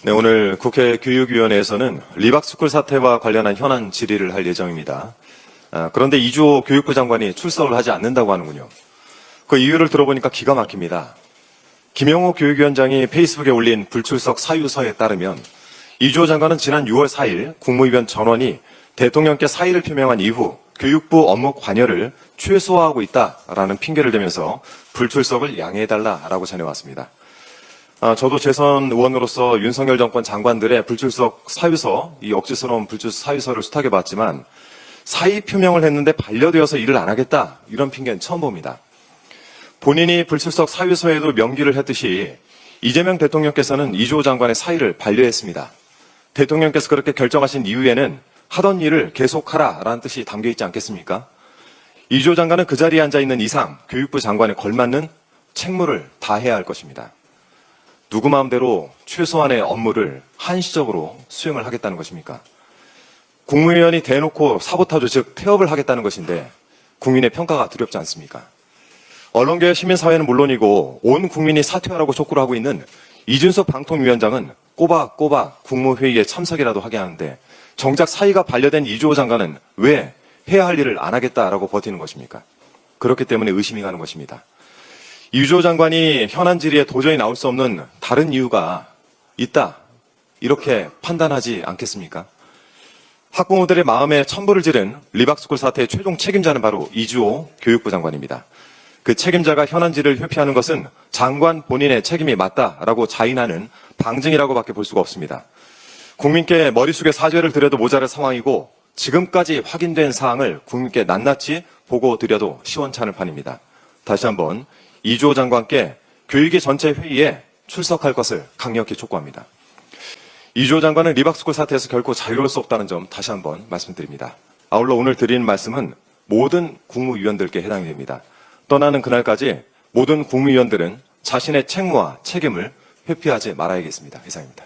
네, 오늘 국회 교육위원회에서는 리박스쿨 사태와 관련한 현안 질의를 할 예정입니다. 아, 그런데 이주호 교육부 장관이 출석을 하지 않는다고 하는군요. 그 이유를 들어보니까 기가 막힙니다. 김영호 교육위원장이 페이스북에 올린 불출석 사유서에 따르면 이주호 장관은 지난 6월 4일 국무위원 전원이 대통령께 사의를 표명한 이후 교육부 업무 관여를 최소화하고 있다라는 핑계를 대면서 불출석을 양해해달라라고 전해왔습니다. 아, 저도 재선 의원으로서 윤석열 정권 장관들의 불출석 사유서, 이 억지스러운 불출석 사유서를 수탁해 봤지만 사의 표명을 했는데 반려되어서 일을 안 하겠다 이런 핑계는 처음 봅니다. 본인이 불출석 사유서에도 명기를 했듯이 이재명 대통령께서는 이주호 장관의 사의를 반려했습니다. 대통령께서 그렇게 결정하신 이후에는 하던 일을 계속하라라는 뜻이 담겨 있지 않겠습니까? 이주호 장관은 그 자리에 앉아 있는 이상 교육부 장관에 걸맞는 책무를 다해야 할 것입니다. 누구 마음대로 최소한의 업무를 한시적으로 수행을 하겠다는 것입니까? 국무위원이 대놓고 사보타주 즉 태업을 하겠다는 것인데 국민의 평가가 두렵지 않습니까? 언론계 시민사회는 물론이고 온 국민이 사퇴하라고 촉구를 하고 있는 이준석 방통위원장은 꼬박꼬박 국무회의에 참석이라도 하게 하는데 정작 사의가 반려된 이주호 장관은 왜 해야 할 일을 안 하겠다라고 버티는 것입니까? 그렇기 때문에 의심이 가는 것입니다. 이주호 장관이 현안 질의에 도저히 나올 수 없는 다른 이유가 있다. 이렇게 판단하지 않겠습니까? 학부모들의 마음에 천불을 지른 리박스쿨 사태의 최종 책임자는 바로 이주호 교육부 장관입니다. 그 책임자가 현안 질의를 회피하는 것은 장관 본인의 책임이 맞다라고 자인하는 방증이라고밖에 볼 수가 없습니다. 국민께 머릿속에 사죄를 드려도 모자랄 상황이고 지금까지 확인된 사항을 국민께 낱낱이 보고 드려도 시원찮을 판입니다. 다시 한번 이주호 장관께 교육위 전체 회의에 출석할 것을 강력히 촉구합니다. 이주호 장관은 리박스쿨 사태에서 결코 자유로울 수 없다는 점 다시 한번 말씀드립니다. 아울러 오늘 드리는 말씀은 모든 국무위원들께 해당이 됩니다. 떠나는 그날까지 모든 국무위원들은 자신의 책무와 책임을 회피하지 말아야겠습니다. 이상입니다.